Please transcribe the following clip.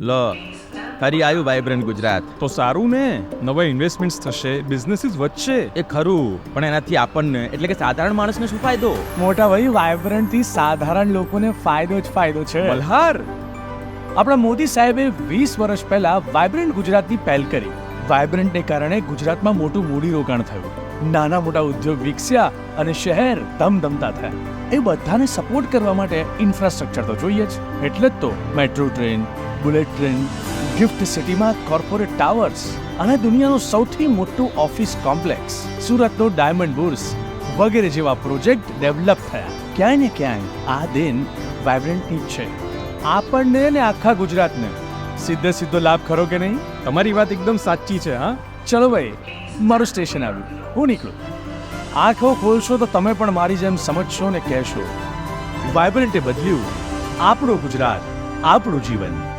લો ફરી આવ્યું વાઇબ્રન્ટ ગુજરાત. તો સારું ને? નવા ઇન્વેસ્ટમેન્ટ્સ થશે બિઝનેસીસ વધશે. એ ખરું પણ એનાથી આપણને એટલે કે સાધારણ માણસને શું ફાયદો? મોટા ભાઈ વાઇબ્રન્ટથી સાધારણ લોકોને ફાયદો જ ફાયદો છે. મલ્હાર આપણા મોદી સાહેબે વીસ વર્ષ પહેલા વાઇબ્રન્ટ ગુજરાતની પહેલ કરી. વાઇબ્રન્ટને કારણે ગુજરાતમાં મોટું મૂડીરોકાણ થયું. નાના મોટા ઉદ્યોગ વિકસ્યા અને શહેર ધમધમતા થયા. એ બધાને સપોર્ટ કરવા માટે ઇન્ફ્રાસ્ટ્રક્ચર તો જોઈએ જ. એટલે જ તો metro train bullet train, gift સિટીમાં કોર્પોરેટ ટાવર્સ અને દુનિયાનું સૌથી મોટું ઓફિસ કોમ્પ્લેક્સ, સુરતનો ડાયમંડ બુર્સ વગેરે જેવા પ્રોજેક્ટ ડેવલપ થયા. ક્યાંય ને ક્યાંય આ દેન વાઇબ્રન્ટની છે. આપણને ને આખા ગુજરાતને. સીધે સીધો લાભ ખરો કે નહીં? તમારી વાત એકદમ સાચી છે, હા? ચલો ભાઈ, મારું સ્ટેશન આવ્યું. હું નીકળું. આંખો ખોલશો તો તમે પણ મારી જેમ સમજશો ને કહેશો. વાઇબ્રન્ટે બદલ્યું. આપણું ગુજરાત, આપણું જીવન.